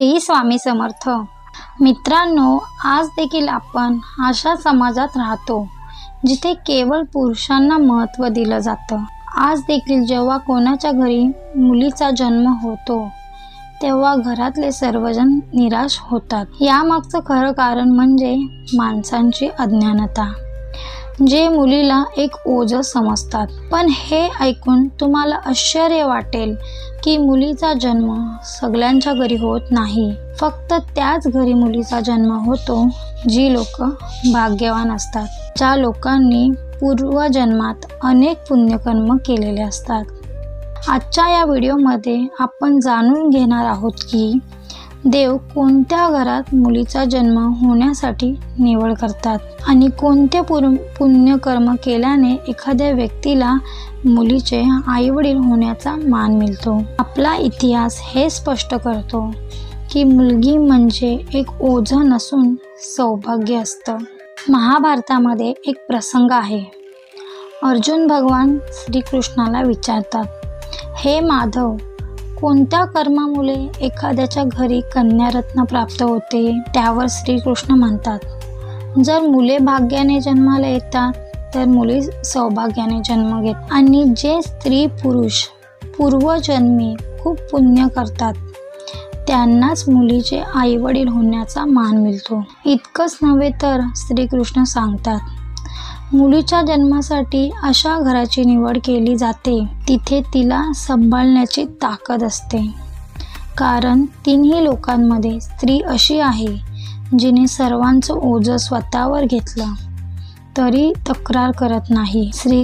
श्री स्वामी समर्थ. मित्रांनो आज देखील आपण अशा समाजात राहतो जिथे केवळ पुरुषांना महत्त्व दिलं जातं. आज देखील जेव्हा कोणाच्या घरी मुलीचा जन्म होतो तेव्हा घरातले सर्वजण निराश होतात. यामागचं खरं कारण म्हणजे माणसांची अज्ञानता. जे मुलीला एक ओझं समजतात. पण हे ऐकून तुम्हाला आश्चर्य वाटेल की मुलीचा जन्म सगळ्यांच्या घरी होत नाही. फक्त त्याच घरी मुलीचा जन्म होतो जी लोक भाग्यवान असतात. ज्या लोकांनी पूर्वजन्मात अनेक पुण्यकर्म केलेले असतात. आजच्या या व्हिडिओमध्ये आपण जाणून घेणार आहोत की देव कोणत्या घरात मुलीचा जन्म होण्यासाठी निवड करतात? आणि कोणते पुर पुण्यकर्म केल्याने एखाद्या व्यक्तीला मुलीचे आईवडील होण्याचा मान मिळतो? आपला इतिहास हे स्पष्ट करतो की मुलगी म्हणजे एक ओझं नसून सौभाग्य असतं. महाभारतामध्ये एक प्रसंग आहे. अर्जुन भगवान श्रीकृष्णाला विचारतात हे माधव कोणत्या कर्मामुळे एखाद्याच्या घरी कन्यारत्न प्राप्त होते त्यावर श्रीकृष्ण म्हणतात. जर मुले भाग्याने जन्माला येतात तर मुली सौभाग्याने जन्म घेत. आणि जे स्त्री पुरुष पूर्वजन्मी खूप पुण्य करतात त्यांनाच मुलीचे आईवडील होण्याचा मान मिळतो. इतकंच नव्हे तर श्रीकृष्ण सांगतात मुलीच्या जन्मासाठी अशा घराची निवड केली जाते. तिथे तिला सांभाळण्याची ताकद असते. कारण तिन्ही लोकांमध्ये स्त्री अशी आहे जिने सर्वांचं ओझं स्वतःवर घेतलं. तरी तक्रार करत नाही. श्री